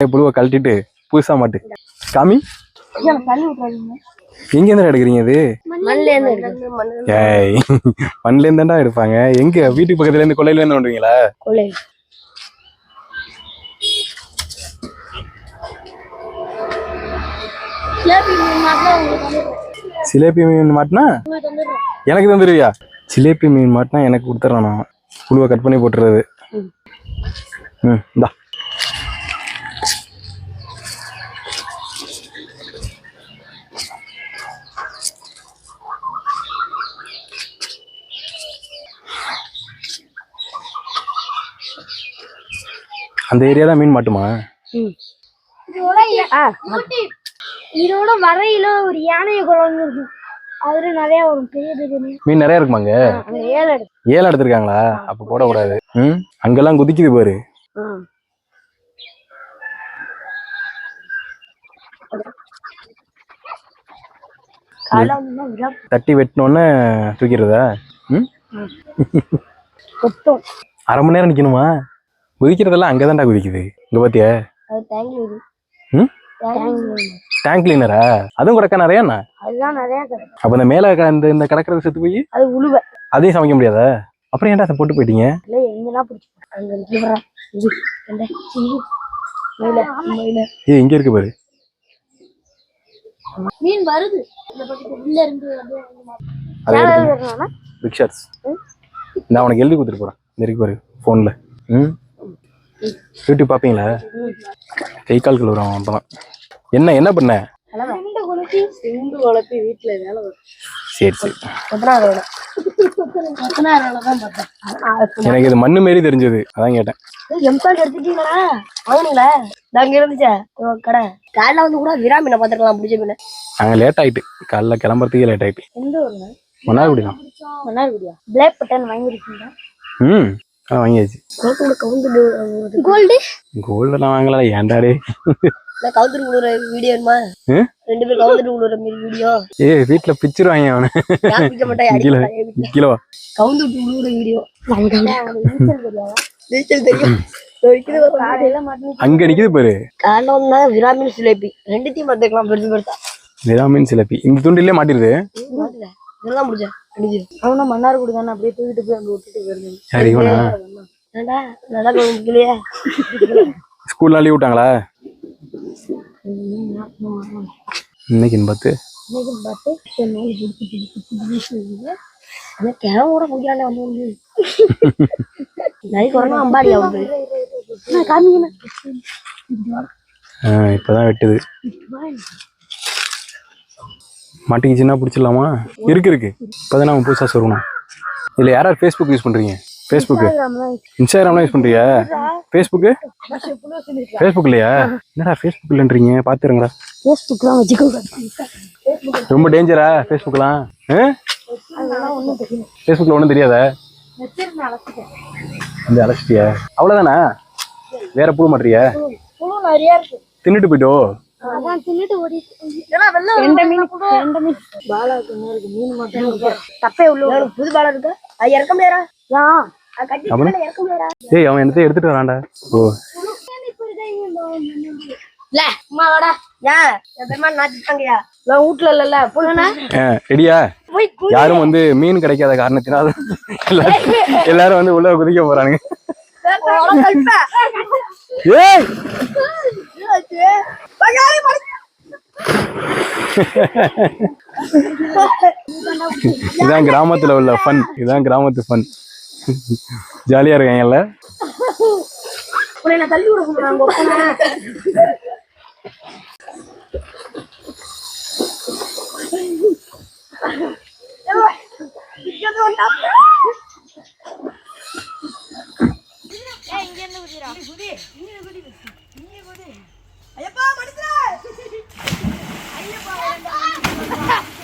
புழுவை கழட்டிட்டு புதுசா மாட்டு. காமி எங்க இருந்து எடுக்கிறீங்க இது? ஏய் மண்ல இருந்தாண்டா எடுப்பாங்க. எங்க? வீட்டுக்கு பக்கத்துல இருந்து கொள்ளையில இருந்து பண்றீங்களா சிலேபி மீன் மாட்டினா? எனக்கு தந்துருவியா? சிலேபி மீன் மாட்டினா எனக்கு கொடுத்துட்றேன் நான். புழுவை கட் பண்ணி போட்டுறது. ம் இந்தா. அந்த ஏரியா தான் மீன் மாட்டுமா? இதோட வரையில ஒரு யானையை குழந்தை இருக்கும் அதுல நிறைய வரும். பெரிய பெரிய மீன். நிறைய இருக்குமாங்க ஏழை ஏழை எடுத்திருக்காங்களா? அப்ப போடக்கூடாது. ம்? அங்கெல்லாம் குதிக்குது பாரு. தட்டி வெட்டினோடனே தூக்கிறதா ம்? அரை மணி நேரம் நிக்கணுமா? குதிக்கிறதெல்லாம் அங்கதான்டா குதிக்குது. இங்க வரும் ம்? டேங்க் கிளீனரா அதுவும் கிடக்க நிறைய அப்ப இந்த மேல இந்த இந்த கிடக்கிறது செத்து போய் அது உழுவை. அதையும் சமைக்க முடியாதா? அப்புறம் ஏன்டா அதை போட்டு போயிட்டீங்க? அங்க. இது இங்க இருக்கு பாரு. மீன் வருது. பிக் ஷாட்ஸ் நான் உனக்கு எழுதி கொடுத்துட்டு போறேன். இருக்கு பாரு ஃபோன்ல ம்? யூடியூப் பாப்பீங்களா கை கால் கழுவுறோம் அப்பதான். என்ன என்ன பண்ண? சரி சரி. எனக்கு இது மண்ணு மாரி தெரிஞ்சது. அதான் கேட்டேன். எம்சால் எடுத்துட்டீங்களா? வாங்குனீங்களா? நாங்க இருந்துச்சா? கடை. காலைல வந்து கூட விரா மீனை பார்த்துருக்கலாம் பிடிச்ச மீனை நாங்க லேட் ஆயிட்டு. காலைல கிளம்புறதுக்கே லேட் ஆயிட்டு. எந்த ஊருங்க? மன்னார்குடி தான் மன்னார்குடியா? பிளாக் பட்டன் வாங்கிருக்கீங்களா ம். ஆ வாங்கியாச்சு. கோல்டு கோல்டு கோல்டெல்லாம் வாங்கல ஏன்டாடே? நான் கவுந்துட்டு விழுற வீடியோ? ரெண்டு பேரும் கவுந்துட்டு விழுற மாதிரி வீடியோ ஏய் வீட்டுல பிக்சர் வாங்கி அவனு? மாட்டேன் கீழே கவுந்துட்டு விழுற வீடியோ நீச்சல் தெரியும். அங்க நிக்குது பாரு. வந்தா விராமின் சிலேபி ரெண்டுத்தையும் பார்த்துக்கலாம் பெருசு பெருசா. விராமின் சிலப்பி. இந்த துண்டிலே மாட்டிருது. இதெல்லாம் முடிஞ்சா அடிச்சு அவனா மன்னார்குடி தானே அப்படியே தூக்கிட்டு போய் அங்க விட்டுட்டு போயிருந்தேன். சரி இவனா? ஏன்டா நடக்க முடியலையா ஸ்கூல்ல லீவ் விட்டாங்களா? இன்னைக்கு. ஆனா கிழமை கூட முடியல வந்து அம்பாடி காமிக்கணும் ஆ, இப்பதான் வெட்டுது. மாட்டிக்கிச்சுன்னா பிடிச்சிடலாமா? இருக்கு இருக்கு. இப்போதான் நம்ம புதுசாக சொல்லணும். இல்லை யார் யார் ஃபேஸ்புக் யூஸ் பண்ணுறீங்க ஃபேஸ்புக்கு இன்ஸ்டாகிராம்லாம் யூஸ் பண்ணுறியா ஃபேஸ்புக்கு ஃபேஸ்புக் இல்லையா? என்னடா ஃபேஸ்புக் இல்லைன்றீங்க? பார்த்துருங்களா ஃபேஸ்புக்லாம் வச்சுக்கோங்க ரொம்ப டேஞ்சரா ஃபேஸ்புக்லாம் ஃபேஸ்புக்கில் ஒன்றும் தெரியாதா. வந்து அழைச்சிட்டியா? அவ்வளோதானே வேற புழு மாட்டியா தின்னுட்டு போயிட்டோ? புது பாலா இருக்கு? அது இறக்க முடியாரா ஏய் அவன் என்னத்தை எடுத்துட்டு வரான்டா. ஓ. யாரும் வந்து மீன் கிடைக்காத காரணத்தினால் எல்லாரும் எல்லாரும் வந்து உள்ள குதிக்க போறானுங்க. ஏய்! இதான் கிராமத்துல உள்ள ஃபன் இதான் கிராமத்து ஃபன் ஜாலியா இருக்காங்கல்ல உன்னை தள்ளி விட Ayyappa மனுஷரே Ahí va, ahí va, ahí va.